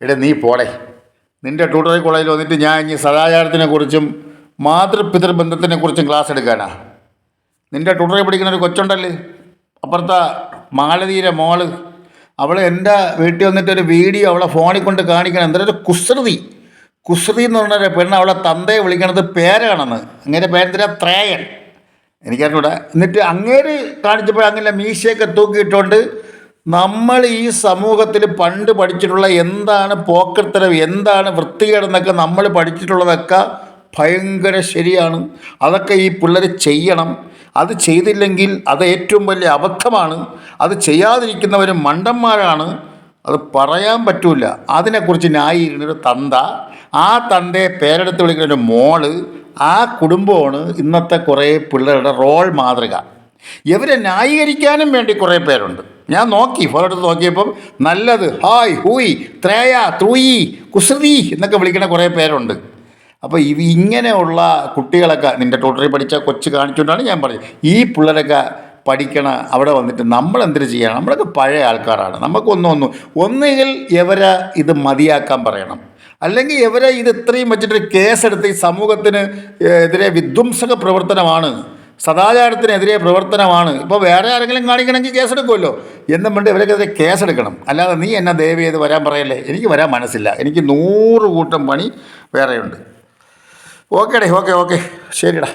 ഇവിടെ നീ പോടെ. നിന്റെ ട്യൂട്ടറി കോളേജിൽ വന്നിട്ട് ഞാൻ ഇനി സദാചാരത്തിനെക്കുറിച്ചും മാതൃപിതൃ ബന്ധത്തിനെ കുറിച്ചും ക്ലാസ് എടുക്കാനാ. നിന്റെ ട്യൂട്ടറി പഠിക്കുന്ന ഒരു കൊച്ചുണ്ടല്ലേ? അപ്പുറത്തെ മാലതീരെ മോൾ. അവൾ എന്റെ വീട്ടിൽ വന്നിട്ട് ഒരു വീഡിയോ അവളെ ഫോണിൽ കൊണ്ട് കാണിക്കണം. എന്തൊരു കുസൃതി. കുസൃതി എന്ന് പറഞ്ഞ പെണ്ണ് അവളെ തന്തയെ വിളിക്കണത് പേരാണെന്ന്. അങ്ങനെ പേരെന്തിനാ? ത്രേയൻ. എനിക്കറിഞ്ഞൂടാ. എന്നിട്ട് അങ്ങേര് കാണിച്ചപ്പോൾ അങ്ങനെ മീശയൊക്കെ തൂക്കിയിട്ടുണ്ട് നമ്മൾ ഈ സമൂഹത്തിൽ പണ്ട് പഠിച്ചിട്ടുള്ള എന്താണ് പോക്കർത്തരം എന്താണ് വൃത്തികേടെന്നൊക്കെ നമ്മൾ പഠിച്ചിട്ടുള്ളതൊക്കെ ഭയങ്കര ശരിയാണ്. അതൊക്കെ ഈ പിള്ളേർ ചെയ്യണം. അത് ചെയ്തില്ലെങ്കിൽ അത് ഏറ്റവും വലിയ അബദ്ധമാണ്. അത് ചെയ്യാതിരിക്കുന്നവർ മണ്ടന്മാരാണ്. അത് പറയാൻ പറ്റൂല. അതിനെക്കുറിച്ച് ന്യായീകരിക്കുന്നൊരു തന്ത. ആ തന്തയെ പേരെടുത്ത് വിളിക്കുന്ന ഒരു മോൾ ആ കുടുംബമാണ് ഇന്നത്തെ കുറേ പിള്ളേരുടെ റോൾ മാതൃക. ഇവരെ ന്യായീകരിക്കാനും വേണ്ടി കുറേ പേരുണ്ട്. ഞാൻ നോക്കി ഫോട്ടോ എടുത്ത് നോക്കിയപ്പം നല്ലത്. ഹായ് ഹൂയ് ത്രേയ ത്രൂയി കുസൃതി എന്നൊക്കെ വിളിക്കുന്ന കുറേ പേരുണ്ട്. അപ്പോൾ ഇവ ഇങ്ങനെയുള്ള കുട്ടികളൊക്കെ നിന്റെ ട്യൂട്ടറിൽ പഠിച്ച കൊച്ച് കാണിച്ചുകൊണ്ടാണ് ഞാൻ പറഞ്ഞത്. ഈ പിള്ളേരൊക്കെ പഠിക്കണ അവിടെ വന്നിട്ട് നമ്മൾ എന്തിനു ചെയ്യണം? നമ്മളൊക്കെ പഴയ ആൾക്കാരാണ്. നമുക്കൊന്നും ഒന്നും ഒന്നുകിൽ ഇവരെ ഇത് മതിയാക്കാൻ പറയണം. അല്ലെങ്കിൽ ഇവരെ ഇത് ഇത്രയും വെച്ചിട്ട് കേസെടുത്ത് ഈ സമൂഹത്തിന് എതിരെ വിധ്വംസക പ്രവർത്തനമാണ്. സദാചാരത്തിനെതിരെ പ്രവർത്തനമാണ്. ഇപ്പോൾ വേറെ ആരെങ്കിലും കാണിക്കണമെങ്കിൽ കേസെടുക്കുമല്ലോ. എന്നും വേണ്ടി ഇവരൊക്കെതിരെ കേസെടുക്കണം. അല്ലാതെ നീ എന്നെ ദയവ് ചെയ്ത് വരാൻ പറയല്ലേ? എനിക്ക് വരാൻ മനസ്സില്ല. എനിക്ക് നൂറ് കൂട്ടം പണി വേറെയുണ്ട്. ഓക്കേടേ ഓക്കെ ഓക്കെ. ശരിടാ